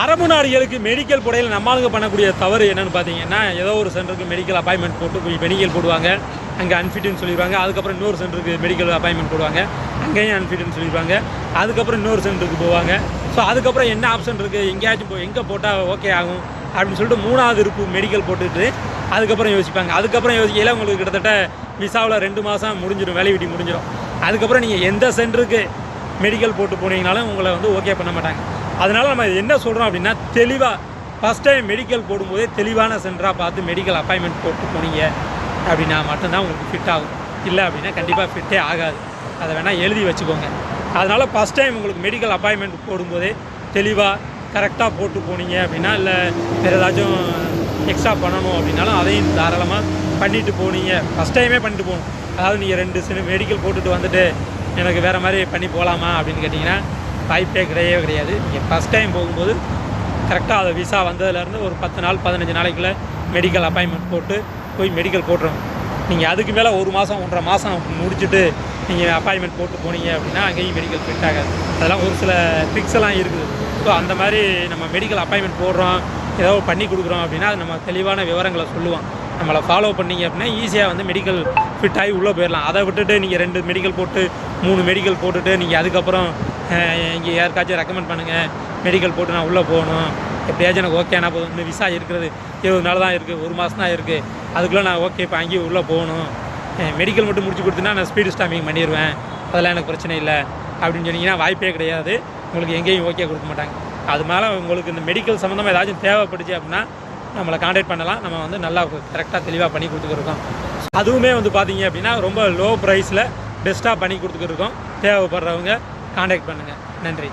அரபு நாடுகளுக்கு மெடிக்கல் புடையில் நம்மளுக்கு பண்ணக்கூடிய தவறு என்னன்னு பார்த்தீங்கன்னா ஏதோ ஒரு சென்டருக்கு மெடிக்கல் அப்பாயின்மெண்ட் போட்டு போய் மெடிக்கல் போடுவாங்க. அங்கே அன்ஃபிட்னு சொல்லிடுவாங்க. அதுக்கப்புறம் இன்னொரு சென்டருக்கு மெடிக்கல் அப்பாயின்மெண்ட் போடுவாங்க. அங்கேயும் அன்ஃபிட்னு சொல்லிடுவாங்க. அதுக்கப்புறம் இன்னொரு சென்டருக்கு போவாங்க. ஸோ அதுக்கப்புறம் என்ன ஆப்ஷன் இருக்குது எங்கேயாச்சும் போ எங்கே போட்டால் ஓகே ஆகும்? அப்படின்னு சொல்லிட்டு மூணாவது இருப்பு மெடிக்கல் போட்டுட்டு அதுக்கப்புறம் யோசிப்பாங்க. அதுக்கப்புறம் யோசிக்கையில் உங்களுக்கு கிட்டத்தட்ட விசாவில் ரெண்டு மாதம் முடிஞ்சிடும். வேலைவிட்டி முடிஞ்சிடும். அதுக்கப்புறம் நீங்கள் எந்த சென்டருக்கு மெடிக்கல் போட்டு போனீங்கனாலும் உங்களை வந்து ஓகே பண்ண மாட்டாங்க. அதனால் நம்ம என்ன சொல்கிறோம் அப்படின்னா தெளிவாக ஃபஸ்ட் டைம் மெடிக்கல் போடும்போதே தெளிவான சென்டராக பார்த்து மெடிக்கல் அப்பாயின்மெண்ட் போட்டு போனீங்க அப்படின்னா மட்டும்தான் உங்களுக்கு ஃபிட் ஆகும். இல்லை அப்படின்னா கண்டிப்பாக ஃபிட்டே ஆகாது. அதை வேணால் எழுதி வச்சுக்கோங்க. அதனால் ஃபஸ்ட் டைம் உங்களுக்கு மெடிக்கல் அப்பாயின்மெண்ட் போடும்போதே தெளிவாக கரெக்டாக போட்டு போனீங்க அப்படின்னா இல்லை வேறு ஏதாச்சும் எக்ஸ்ட்ரா பண்ணணும் அப்படின்னாலும் அதையும் தாராளமாக பண்ணிட்டு போனீங்க. ஃபஸ்ட் டைமே பண்ணிட்டு போகணும். அதாவது நீங்கள் ரெண்டு சின்ன மெடிக்கல் போட்டுட்டு வந்துட்டு எனக்கு வேறு மாதிரி பண்ணி போகலாமா அப்படின்னு கேட்டிங்கன்னா வாய்ப்பே கிடையவே கிடையாது. நீங்கள் ஃபஸ்ட் டைம் போகும்போது கரெக்டாக அதை விசா வந்ததுலேருந்து ஒரு பத்து நாள் பதினஞ்சு நாளைக்குள்ளே மெடிக்கல் அப்பாயின்மெண்ட் போட்டு போய் மெடிக்கல் போட்டுருங்க நீங்கள் அதுக்கு மேலே ஒரு மாதம் ஒன்றரை மாதம் முடிச்சுட்டு நீங்கள் அப்பாயின்மெண்ட் போட்டு போனீங்க அப்படின்னா அங்கேயும் மெடிக்கல் ஃபிட் ஆகாது. அதெல்லாம் ஒரு சில ட்ரிக்ஸ் எல்லாம் இருக்குது. ஸோ அந்த மாதிரி நம்ம மெடிக்கல் அப்பாயின்மெண்ட் போடுறோம் ஏதோ பண்ணி கொடுக்குறோம் அப்படின்னா அது நம்ம தெளிவான விவரங்களை சொல்லுவோம் நம்மளை ஃபாலோ பண்ணீங்க அப்படின்னா ஈஸியாக வந்து மெடிக்கல் ஃபிட் ஆகி உள்ளே போயிடலாம். அதை விட்டுட்டு நீங்கள் ரெண்டு மெடிக்கல் போட்டு மூணு மெடிக்கல் போட்டுட்டு நீங்கள் அதுக்கப்புறம் இங்கே யாருக்காச்சும் ரெக்கமெண்ட் பண்ணுங்கள் மெடிக்கல் போட்டு நான் உள்ளே போகணும். எப்படியாச்சும் எனக்கு ஓகேனா போதும். இந்த விசா இருக்கிறது இருபது நாள் தான் இருக்குது ஒரு மாதம் தான் இருக்குது அதுக்குள்ளே நான் ஓகே இப்போ அங்கேயும் உள்ளே போகணும். மெடிக்கல் மட்டும் முடிச்சு கொடுத்தீங்கன்னா நான் ஸ்பீடு ஸ்டாம்பிங் பண்ணிடுவேன் அதெல்லாம் எனக்கு பிரச்சனை இல்லை. அப்படின்னு சொன்னீங்கன்னா வாய்ப்பே கிடையாது. உங்களுக்கு எங்கேயும் ஓகே கொடுக்க மாட்டாங்க. அது மேலே உங்களுக்கு இந்த மெடிக்கல் சம்மந்தமாக ஏதாச்சும் தேவைப்படுச்சு அப்படின்னா நம்மளை காண்டாக்ட் பண்ணலாம். நம்ம வந்து நல்லா கரெக்டாக தெளிவாக பண்ணி கொடுத்துக்கிருக்கோம் அதுவுமே வந்து பார்த்தீங்க அப்படின்னா ரொம்ப லோ ப்ரைஸில் பெஸ்ட்டாக பண்ணி கொடுத்துக்கிருக்கோம் தேவைப்படுறவங்க காண்டாக்ட் பண்ணுங்கள் நன்றி.